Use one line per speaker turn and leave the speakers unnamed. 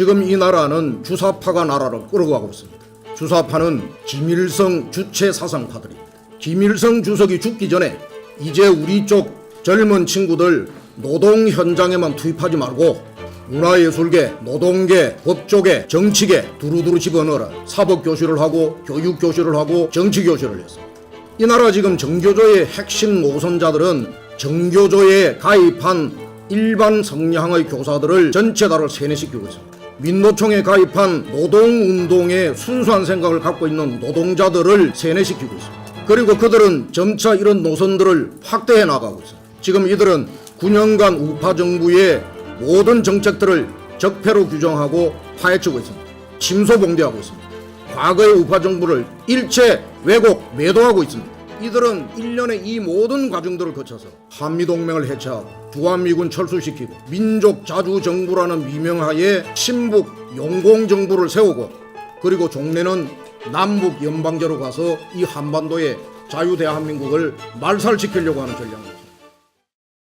지금 이 나라는 주사파가 나라를 끌어가고 있습니다. 주사파는 김일성 주체 사상파들입니다. 김일성 주석이 죽기 전에 이제 우리 쪽 젊은 친구들 노동 현장에만 투입하지 말고 문화예술계, 노동계, 법조계, 정치계 두루두루 집어넣어라. 사법교실을 하고 교육교실을 하고 정치교실을 했습니다. 이 나라 지금 정교조의 핵심 노선자들은 정교조에 가입한 일반 성향의 교사들을 전체 다를 세뇌시키고 있습니다. 민노총에 가입한 노동운동의 순수한 생각을 갖고 있는 노동자들을 세뇌시키고 있습니다. 그리고 그들은 점차 이런 노선들을 확대해 나가고 있습니다. 지금 이들은 9년간 우파 정부의 모든 정책들을 적폐로 규정하고 파헤치고 있습니다. 침소봉대하고 있습니다. 과거의 우파 정부를 일체 왜곡, 매도하고 있습니다. 이들은 1년에 이 모든 과정들을 거쳐서 한미동맹을 해체하고 주한미군 철수시키고 민족 자주 정부라는 미명하에 친북 용공 정부를 세우고 그리고 종래는 남북 연방제로 가서 이 한반도의 자유대한민국을 말살시키려고 하는 전략입니다.